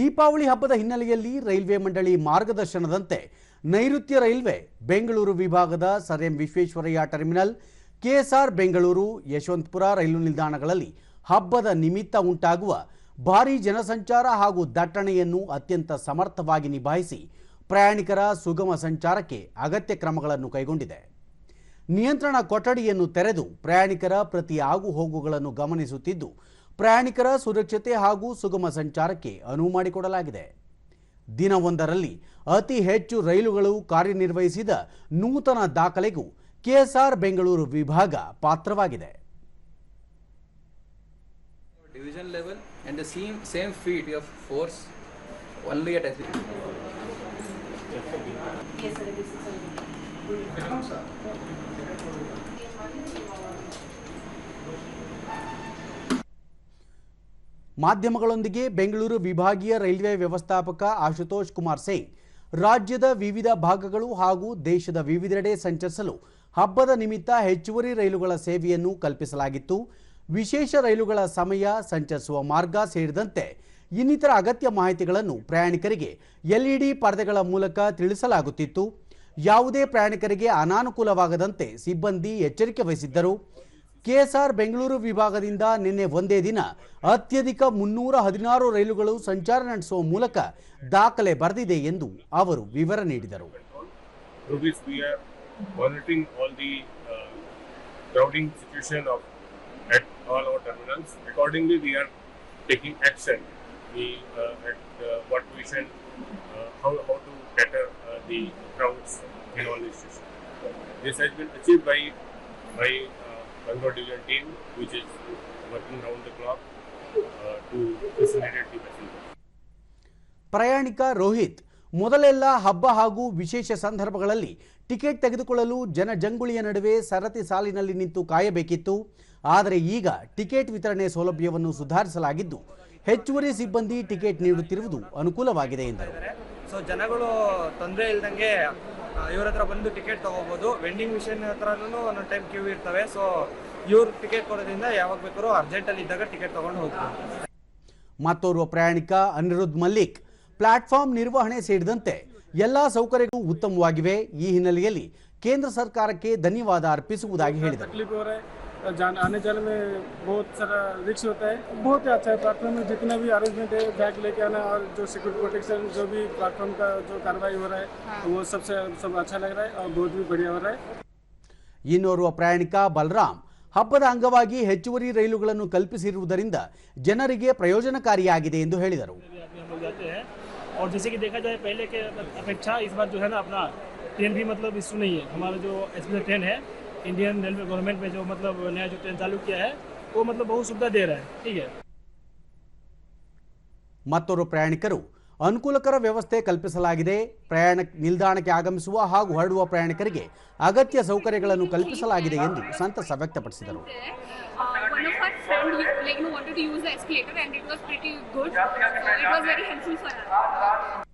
ದೀಪಾವಳಿ ಹಬ್ಬದ ಹಿನ್ನೆಲೆಯಲ್ಲಿ ರೈಲ್ವೆ ಮಂಡಳಿ ಮಾರ್ಗದರ್ಶನದಂತೆ ನೈಋತ್ಯ ರೈಲ್ವೆ, ಬೆಂಗಳೂರು ವಿಭಾಗದ sir M Visvesvaraya terminal, KSR Bengaluru, Yeshwantpur rail ನಿಲ್ದಾಣಗಳಲ್ಲಿ ಹಬ್ಬದ ನಿಮಿತ್ತ ಉಂಟಾಗುವ ಭಾರೀ ಜನಸಂಚಾರ ಹಾಗೂ ದಟ್ಟಣೆಯನ್ನು ಅತ್ಯಂತ ಸಮರ್ಥವಾಗಿ ನಿಭಾಯಿಸಿ ಪ್ರಯಾಣಿಕರ ಸುಗಮ ಸಂಚಾರಕ್ಕೆ ಅಗತ್ಯ ಕ್ರಮಗಳನ್ನು ಕೈಗೊಂಡಿದೆ. ನಿಯಂತ್ರಣ ಕೊಠಡಿಯನ್ನು ತೆರೆದು ಪ್ರಯಾಣಿಕರ ಪ್ರತಿ ಆಗುಹೋಗುಗಳನ್ನು ಗಮನಿಸುತ್ತಿದ್ದು ಪ್ರಯಾಣಿಕರ ಸುರಕ್ಷತೆ ಹಾಗೂ ಸುಗಮ ಸಂಚಾರಕ್ಕೆ ಅನುವು ಮಾಡಿಕೊಡಲಾಗಿದೆ. ದಿನವೊಂದರಲ್ಲಿ ಅತಿ ಹೆಚ್ಚು ರೈಲುಗಳು ಕಾರ್ಯನಿರ್ವಹಿಸಿದ ನೂತನ ದಾಖಲೆಗೂ ಕೆಎಸ್ಆರ್ ಬೆಂಗಳೂರು ವಿಭಾಗ ಪಾತ್ರವಾಗಿದೆ. Division level and the same same feet of force only at SB. ಮಾಧ್ಯಮಗಳೊಂದಿಗೆ ಬೆಂಗಳೂರು ವಿಭಾಗೀಯ ರೈಲ್ವೆ ವ್ಯವಸ್ಥಾಪಕ ಆಶುತೋಷ್ ಕುಮಾರ್ ಸಿಂಗ್, ರಾಜ್ಯದ ವಿವಿಧ ಭಾಗಗಳು ಹಾಗೂ ದೇಶದ ವಿವಿಧೆಡೆ ಸಂಚರಿಸಲು ಹಬ್ಬದ ನಿಮಿತ್ತ ಹೆಚ್ಚುವರಿ ರೈಲುಗಳ ಸೇವೆಯನ್ನು ಕಲ್ಪಿಸಲಾಗಿತ್ತು. ವಿಶೇಷ ರೈಲುಗಳ ಸಮಯ ಸಂಚರಿಸುವ ಮಾರ್ಗ ಸೇರಿದಂತೆ ಇನ್ನಿತರ ಅಗತ್ಯ ಮಾಹಿತಿಗಳನ್ನು ಪ್ರಯಾಣಿಕರಿಗೆ ಎಲ್ಇಡಿ ಪರದೆಗಳ ಮೂಲಕ ತಿಳಿಸಲಾಗುತ್ತಿತ್ತು. ಯಾವುದೇ ಪ್ರಯಾಣಿಕರಿಗೆ ಅನಾನುಕೂಲವಾಗದಂತೆ ಸಿಬ್ಬಂದಿ ಎಚ್ಚರಿಕೆ ವಹಿಸಿದ್ದರು. ಕೆಎಸ್ಆರ್ ಬೆಂಗಳೂರು ವಿಭಾಗದಿಂದ ನಿನ್ನೆ ಒಂದೇ ದಿನ ಅತ್ಯಧಿಕ ಮುನ್ನೂರ ಹದಿನಾರು ರೈಲುಗಳು ಸಂಚಾರ ನಡೆಸುವ ಮೂಲಕ ದಾಖಲೆ ಬರೆದಿದೆ ಎಂದು ಅವರು ವಿವರ ನೀಡಿದರು uh, uh, uh, uh, uh, by uh, Bangalore division team, which is working round the clock uh, to facilitate the passengers. ಪ್ರಯಾಣಿಕ ರೋಹಿತ್ ಮೊದಲೆಲ್ಲ ಹಬ್ಬ ಹಾಗೂ ವಿಶೇಷ ಸಂದರ್ಭಗಳಲ್ಲಿ ಟಿಕೆಟ್ ತೆಗೆದುಕೊಳ್ಳಲು ಜನಜಂಗುಳಿಯ ನಡುವೆ ಸರತಿ ಸಾಲಿನಲ್ಲಿ ನಿಂತು ಕಾಯಬೇಕಿತ್ತು ಆದರೆ ಈಗ ಟಿಕೆಟ್ ವಿತರಣೆ ಸೌಲಭ್ಯವನ್ನು ಸುಧಾರಿಸಲಾಗಿದ್ದು ಹೆಚ್ಚುವರಿ ಸಿಬ್ಬಂದಿ ಟಿಕೆಟ್ ನೀಡುತ್ತಿರುವುದು ಅನುಕೂಲವಾಗಿದೆ ಎಂದರು ಸೊ ಜನಗಳು ತೊಂದರೆ ಇಲ್ದಂಗೆ ಇವ್ರ ಹತ್ರ ಬಂದು ಟಿಕೆಟ್ ತಗೋಬಹುದು ವೆಂಡಿಂಗ್ ಮಿಷಿನ್ ಹತ್ರನೂ ಒಂದೊಂದು ಟೈಮ್ ಕ್ಯೂ ಇರ್ತವೆ. ಸೊ ಇವ್ರು ಟಿಕೆಟ್ ಕೊಡೋದ್ರಿಂದ ಯಾವಾಗ ಬೇಕಾದ್ರೂ ಅರ್ಜೆಂಟಲ್ಲಿ ಇದ್ದಾಗ ಟಿಕೆಟ್ ತಗೊಂಡು ಹೋಗ್ತಾರೆ ಮತ್ತೋರ್ವ ಪ್ರಯಾಣಿಕ ಅನಿರುದ್ಧ ಮಲ್ಲಿಕ್ ಪ್ಲಾಟ್ಫಾರ್ಮ್ ನಿರ್ವಹಣೆ ಸೇರಿದಂತೆ ಎಲ್ಲಾ ಸೌಕರ್ಯಗಳು ಉತ್ತಮವಾಗಿವೆ. ಈ ಹಿನ್ನೆಲೆಯಲ್ಲಿ ಕೇಂದ್ರ ಸರ್ಕಾರಕ್ಕೆ ಧನ್ಯವಾದ ಅರ್ಪಿಸುವುದಾಗಿ ಹೇಳಿದರು. जान आने जाने में बहुत सारा रिक्स होता है बहुत ही अच्छा है प्लेटफॉर्म में जितना भी अरेंजमेंट है बैग लेके आना और जो सिक्योरिटी प्रोटेक्शन जो भी प्लेटफॉर्म का जो कार्रवाई हो रहा है तो वो सबसे सब अच्छा लग रहा है और बहुत भी बढ़िया हो रहा है ಇನ್ನೋರ್ವ ಪ್ರಯಾಣಿಕ ಬಲರಾಮ್ ಹಬ್ಬದ ಅಂಗವಾಗಿ ಹೆಚ್ಚುವರಿ ರೈಲುಗಳನ್ನು ಕಲ್ಪಿಸಿರುವುದರಿಂದ ಜನರಿಗೆ ಪ್ರಯೋಜನಕಾರಿಯಾಗಿದೆ ಎಂದು ಹೇಳಿದರು भी आदमी हम लोग जाते हैं और जैसे कि देखा जाए पहले के अपेक्षा इस बार जो है ना अपना ट्रेन भी मतलब इशू नहीं है हमारा जो एक्सप्रेस ट्रेन है इंडियन रेलवे गवर्नमेंट में जो मतलब नया जो ट्रेन चालू किया है वो मतलब बहुत सुविधा दे रहा है ठीक है ಮತ್ತೋರ್ವ ಪ್ರಯಾಣಿಕರು ಅನುಕೂಲಕರ ವ್ಯವಸ್ಥೆ ಕಲ್ಪಿಸಲಾಗಿದೆ ಪ್ರಯಾಣ ನಿಲ್ದಾಣಕ್ಕೆ ಆಗಮಿಸುವ ಹಾಗೂ ಹೊರಡುವ ಪ್ರಯಾಣಿಕರಿಗೆ ಅಗತ್ಯ ಸೌಕರ್ಯಗಳನ್ನು ಕಲ್ಪಿಸಲಾಗಿದೆ ಎಂದು ಸಂತಸ ವ್ಯಕ್ತಪಡಿಸಿದರು there. Uh, one of our friend you- like you know, wanted to use the escalator and it was pretty good. So it was very helpful for us.